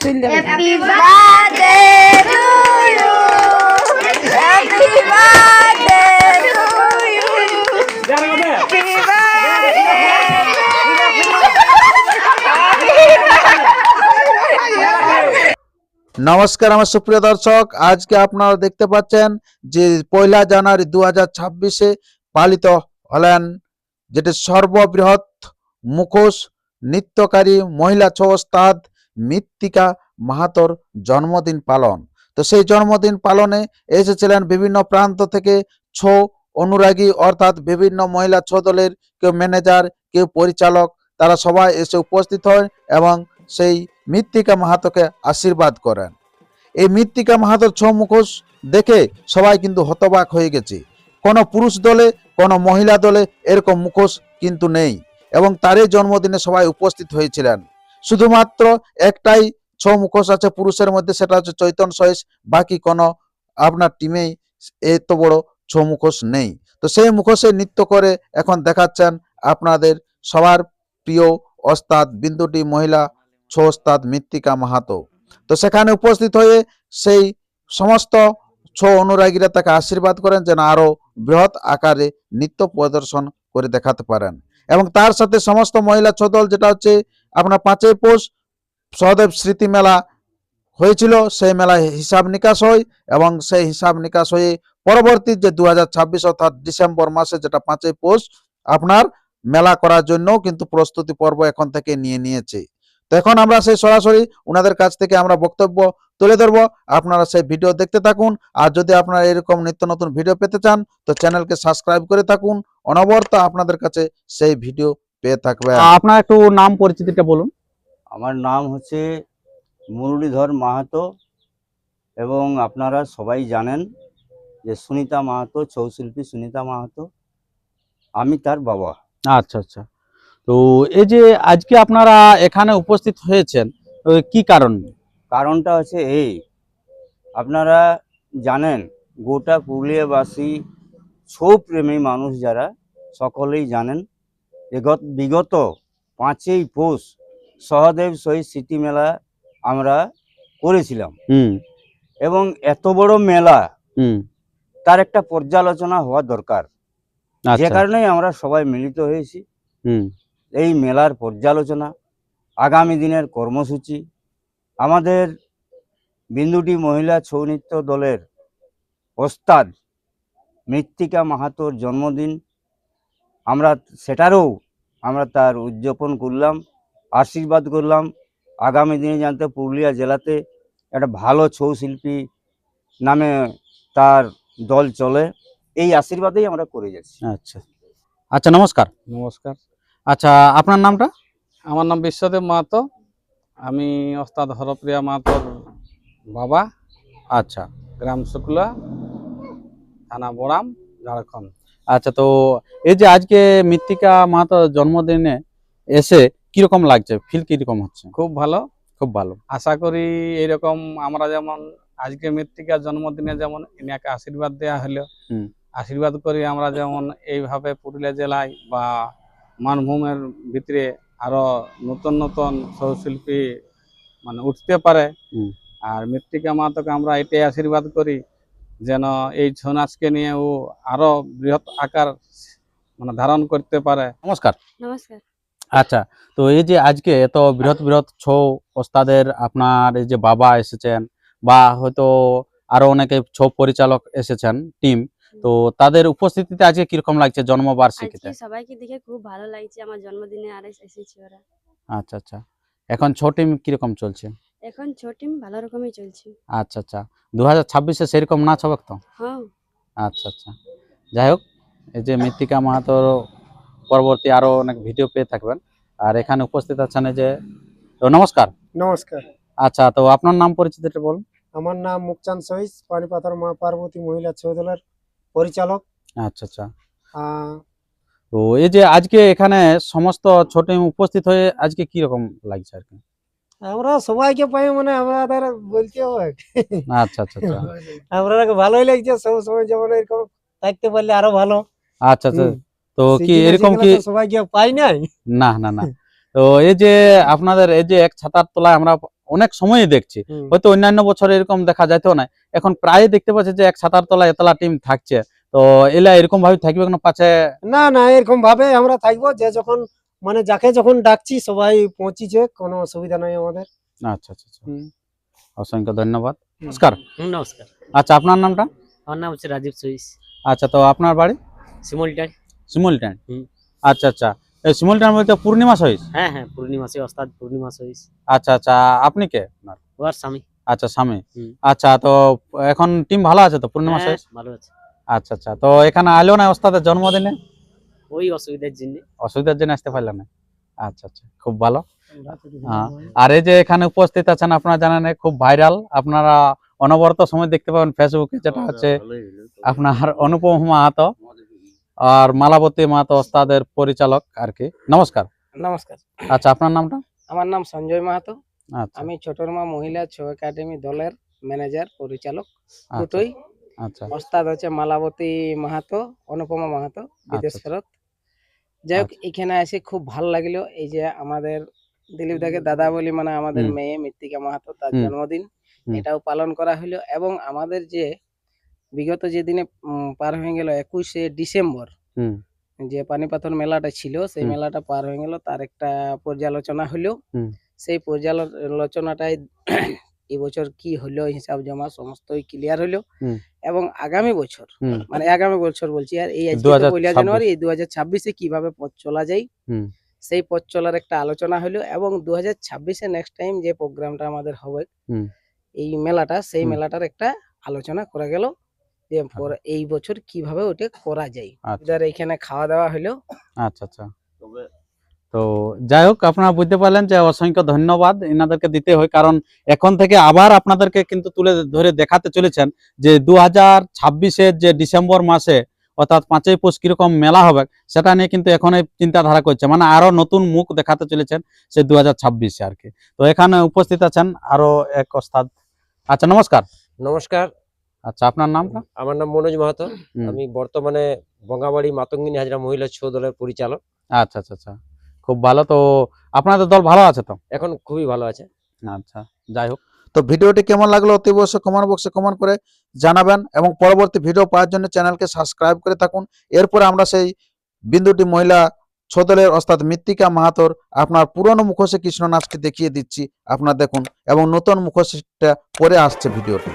Happy birthday to you. Happy birthday to you. Happy birthday. নমস্কার আমার সুপ্রিয় দর্শক আজকে আপনারা দেখতে পাচ্ছেন যে পয়লা জানুয়ারি দু হাজার ছাব্বিশে পালিত হলেন যেটি সর্ববৃহৎ মুখোশ নৃত্যকারী মহিলা ছৌ ওস্তাদ মৃত্তিকা মাহাতোর জন্মদিন পালন। তো সেই জন্মদিন পালনে এসেছিলেন বিভিন্ন প্রান্ত থেকে ছৌ অনুরাগী, অর্থাৎ বিভিন্ন মহিলা ছৌ দলের কেউ ম্যানেজার, কেউ পরিচালক, তারা সবাই এসে উপস্থিত হয় এবং সেই মৃত্তিকা মাহাতোকে আশীর্বাদ করেন। এই মৃত্তিকা মাহাতোর ছৌ মুখোশ দেখে সবাই কিন্তু হতবাক হয়ে গেছে। কোনো পুরুষ দলে, কোনো মহিলা দলে এরকম মুখোশ কিন্তু নেই এবং তারই জন্মদিনে সবাই উপস্থিত হয়েছিলেন। শুধুমাত্র একটাই ছৌ মুখোশ আছে পুরুষের মধ্যে, সেটা হচ্ছে চৈতন সহেশ বাকি কোনো আপনার টিমেই এত বড় ছৌ মুখোশ নেই। তো সেই মুখোশে নৃত্য করে এখন দেখাচ্ছেন আপনাদের সবার প্রিয় ওস্তাদ, বিন্দুটি মহিলা, ছৌ ওস্তাদ মৃত্তিকা মাহাতো। তো সেখানে উপস্থিত হয়ে সেই সমস্ত ছৌ অনুরাগীরা তাকে আশীর্বাদ করেন যেন আরও বৃহৎ আকারে নৃত্য প্রদর্শন করে দেখাতে পারেন। এবং তার সাথে সমস্ত মহিলা ছদল যেটা হচ্ছে আপনার পাঁচই পৌষ সহদেব স্মৃতি মেলা হয়েছিল, সেই মেলায় হিসাব নিকাশ হয় এবং সেই হিসাব নিকাশ হয়ে পরবর্তী যে দু হাজার ছাব্বিশ অর্থাৎ ডিসেম্বর মাসে যেটা পাঁচই পৌষ, আপনার মেলা করার জন্য কিন্তু প্রস্তুতি পর্ব এখন থেকে নিয়ে নিয়েছে। তো এখন আমরা সেই সরাসরি ওনাদের কাছ থেকে আমরা বক্তব্য তুলে ধরবো। আপনারা সেই ভিডিও দেখতে থাকুন। আর যদি আপনারা এরকম নিত্য নতুন ভিডিও পেতে চান তো চ্যানেলকে সাবস্ক্রাইব করে থাকুন। অনবরত আপনাদের কাছে সেই ভিডিও পেয়ে থাকবে আপনার একটু নাম পরিচিতিটা বলুন। আমার নাম হচ্ছে মুরলীধর মাহাতো এবং আপনারা সবাই জানেন যে সুনিতা মাহাতো ছৌশিল্পী সুনিতা মাহাতো। আমি তার বাবা। আচ্ছা আচ্ছা। তো এই যে আজকে আপনারা এখানে উপস্থিত হয়েছেন কি কারণ? কারণটা হচ্ছে এই। আপনারা জানেন গোটা পুরুলিয়াবাসী ছৌ প্রেমী মানুষ যারা সকলেই জানেন যে গত বিগত পাঁচই পৌষ সহদেব শহীদ স্মৃতি মেলা আমরা করেছিলাম। হুম। এবং এত বড় মেলা তার একটা পর্যালোচনা হওয়া দরকার। যে আচ্ছা। কারণেই আমরা সবাই মিলিত হয়েছি। হুম। এই মেলার পর্যালোচনা আগামী দিনের কর্মসূচি আমাদের বিন্দুটি মহিলা ছৌ নৃত্য দলের ওস্তাদ মৃত্তিকা মাহাতোর জন্মদিন। আমরা সেটারও আমরা তার উদযাপন করলাম আশীর্বাদ করলাম। আগামী দিনে জানতে পুরুলিয়া জেলাতে একটা ভালো ছৌ শিল্পী নামে তার দল চলে। এই আশীর্বাদেই আমরা করে যাচ্ছি। আচ্ছা। আচ্ছা নমস্কার। নমস্কার। আচ্ছা আপনার নামটা? আমার নাম বিশ্বদেব মাহাতো। আমি ওস্তাদ হরপ্রিয়া মাহাতোর বাবা। আচ্ছা। গ্রাম শুক্লা থানা বড়াম ঝাড়খণ্ড। আচ্ছা তো এই যে আজকে মৃত্তিকা মাহাতো জন্মদিনে এসে কীরকম লাগছে? ফিল কীরকম হচ্ছে? খুব ভালো। খুব ভালো। আশা করি এইরকম আমরা যেমন আজকে মৃত্তিকার জন্মদিনে যেমন ইনাকে আশীর্বাদ দেওয়া হলো আশীর্বাদ করি আমরা যেমন এইভাবে পুরুলিয়া জেলায় বা মানভূমের ভিতরে আরও নতুন নতুন সৌশিল্পী মানে উঠতে পারে। আর মৃত্তিকা মাতাকে আমরা এটাই আশীর্বাদ করি যেন এই ছৌ নাচকে নিয়ে ও আরও বৃহৎ আকার মানে ধারণ করতে পারে। নমস্কার। নমস্কার। আচ্ছা তো এই যে আজকে এত বৃহৎ বৃহৎ ছৌ ওস্তাদের আপনার এই যে বাবা এসেছেন বা হয়তো আরও অনেকে ছৌ পরিচালক এসেছেন টিম তো তাদের উপস্থিতিতে আজকে কীরকম লাগছে জন্মবার্ষিকীতে? সবাইকে দেখে খুব ভালো লাগছে আমার জন্মদিনে আর এসেছে ওরা। আচ্ছা আচ্ছা। এখন ছৌ টিম কীরকম চলছে? এখন ছোটিম ভালো রকমই চলছে। আচ্ছা আচ্ছা। দু হাজার ছাব্বিশে সেরকম নাচ হবে তো? হ্যাঁ। আচ্ছা আচ্ছা। যাই হোক এই যে মৃত্তিকা মাহাতোর পরবর্তী আরও অনেক ভিডিও পেয়ে থাকবেন। আর এখানে উপস্থিত আছেন এই যে তো নমস্কার। নমস্কার। আচ্ছা তো আপনার নাম পরিচিতিটা বলুন। আমার নাম মুকচান সহিস পানিপাথর মা পার্বতী মহিলা দলের পরিচালক। আচ্ছা আচ্ছা। তো এই যে আজকে এখানে সমস্ত ছোট উপস্থিত হয়ে আজকে কি রকম লাগছে আর কি? আমরা সবাইকে পাই মানে আমাদের বলতে হবে আচ্ছা আচ্ছা আচ্ছা। আমরা ভালোই লাগছে সব সময় যেমন এরকম থাকতে পারলে আরও ভালো। আচ্ছা আচ্ছা। তো কি এরকম কি সবাইকে পাই নাই। না না না। তো এই যে আপনাদের এই যে এক ছাতার তলায় আমরা অনেক সময়ই দেখছি। হয়তো অন্যান্য বছর এরকম দেখা যাইতো না এখন প্রায় দেখতে পাচ্ছি যে এক ছাতার তলায় এতলা টিম থাকছে। তো এলা এরকম ভাবে থাকবে না পাছে? না না এরকম ভাবে আমরা থাকব যে যখন মানে যাকে যখন ডাকছি সবাই পৌঁছিছে কোনো অসুবিধা নাই আমাদের। আচ্ছা আচ্ছা আচ্ছা। অসংখ্য ধন্যবাদ। নমস্কার। নমস্কার। আচ্ছা আপনার নামটা? আমার নাম হচ্ছে রাজীব সুইস। আচ্ছা তো আপনার বাড়ি? শিমলটাই। শিমুলট্যান্ড আচ্ছা আচ্ছা। এই শিমুলট্যান্ড বলতে পূর্ণিমা সহিস? হ্যাঁ হ্যাঁ পূর্ণিমা সে ওস্তাদ পূর্ণিমা সুইস আচ্ছা আচ্ছা আপনি কে? আপনার? ওর স্বামী। আচ্ছা স্বামী। আচ্ছা তো এখন টিম ভালো আছে তো পূর্ণিমা হ্যাঁ, সহিস? ভালো আছে। আচ্ছা আচ্ছা তো এখানে আলো না ওস্তাদের জন্মদিনে? ওই অসুবিধার জন্য। অসুবিধার জন্য আসতে পারলেন না। আচ্ছা আচ্ছা খুব ভালো। হ্যাঁ। আর এই যে এখানে উপস্থিত আছেন আপনারা জানেন খুব ভাইরাল। আপনারা অনবরত সময় দেখতে পাবেন ফেসবুকে যেটা হচ্ছে আপনার অনুপম মাহাতো। আর মালাবতী মাহাতো ওস্তাদের পরিচালক আর কি। নমস্কার। নমস্কার। আচ্ছা আপনার নামটা? আমার নাম সঞ্জয় মাহাতো। আচ্ছা। আমি ছোটরমা মহিলা ছৌ একাডেমি দলের ম্যানেজার পরিচালক আচ্ছা, দুটোই। আচ্ছা। ওস্তাদ হচ্ছে মালাবতী মাহাতো অনুপমা মাহাতো বিদেশ আচ্ছা। ফেরত। যাই হোক এখানে এসে খুব ভালো লাগল এই যে আমাদের দিলীপ দাকে দাদা বলি মানে আমাদের মেয়ে মৃত্তিকা মাহাতো তার জন্মদিন। এটাও পালন করা হলো। এবং আমাদের যে বিগত যে দিনে পার হয়ে গেল একুশে ডিসেম্বর হুম। যে পানিপাথর মেলাটা ছিল সেই মেলাটা পার হয়ে গেল তার একটা পর্যালোচনা হলো। সেই পর্যালোচনাটাই এবছর কি হলো হিসাব জমা সমস্তই ক্লিয়ার হলো। এবং আগামী বছর মানে আগামী বছর বলছি আর এই আজকে তো 2026 পয়লা জানুয়ারি এই দু হাজার ছাব্বিশে কীভাবে পথ চলা যায় সেই পথ চলার একটা আলোচনা হলো। এবং দু হাজার ছাব্বিশে নেক্সট টাইম যে প্রোগ্রামটা আমাদের হবে এই মেলাটা সেই মেলাটার একটা আলোচনা করা গেল। এই বছর কীভাবে ওটা করা যায়? আচ্ছা। যার এখানে খাওয়া দাওয়া হলো। আচ্ছা আচ্ছা। তো যাই হোক আপনারা বুঝতে পারলেন যে অসংখ্য ধন্যবাদ এনাদেরকে দিতে হয়। কারণ এখন থেকে আবার আপনাদেরকে কিন্তু তুলে ধরে দেখাতে চলেছেন যে দু হাজার ছাব্বিশের যে ডিসেম্বর মাসে অর্থাৎ পাঁচই পৌষ কীরকম মেলা হবে সেটা নিয়ে কিন্তু এখন চিন্তাধারা করছে। মানে আরও নতুন মুখ দেখাতে চলেছেন সে দু হাজার ছাব্বিশে আর কি। তো এখানে উপস্থিত আছেন আরও এক ওস্তাদ। আচ্ছা নমস্কার। নমস্কার। আচ্ছা আপনার নামটা? আমার নাম মনোজ মাহাতো। আমি বর্তমানে বঙ্গাবাড়ি মাতঙ্গিনী হাজরা মহিলা ছৌ দলের পরিচালক। আচ্ছা আচ্ছা আচ্ছা। খুব ভালো। তো আপনাদের দল ভালো আছে তো? এখন খুবই ভালো আছে। আচ্ছা যাই হোক। তো ভিডিওটি কেমন লাগল অতি অবশ্যই কমেন্ট বক্সে কমেন্ট করে জানাবেন এবং পরবর্তী ভিডিও পাওয়ার জন্য চ্যানেলকে সাবস্ক্রাইব করে থাকুন। এরপরে আমরা সেই বিন্দুটি মহিলা ছোদলের অর্থাৎ মৃত্তিকা মাহাতোর আপনার পুরনো মুখোশে কৃষ্ণ নাচটি দেখিয়ে দিচ্ছি। আপনার দেখুন এবং নতুন মুখোশটা পরে আসছে ভিডিওটি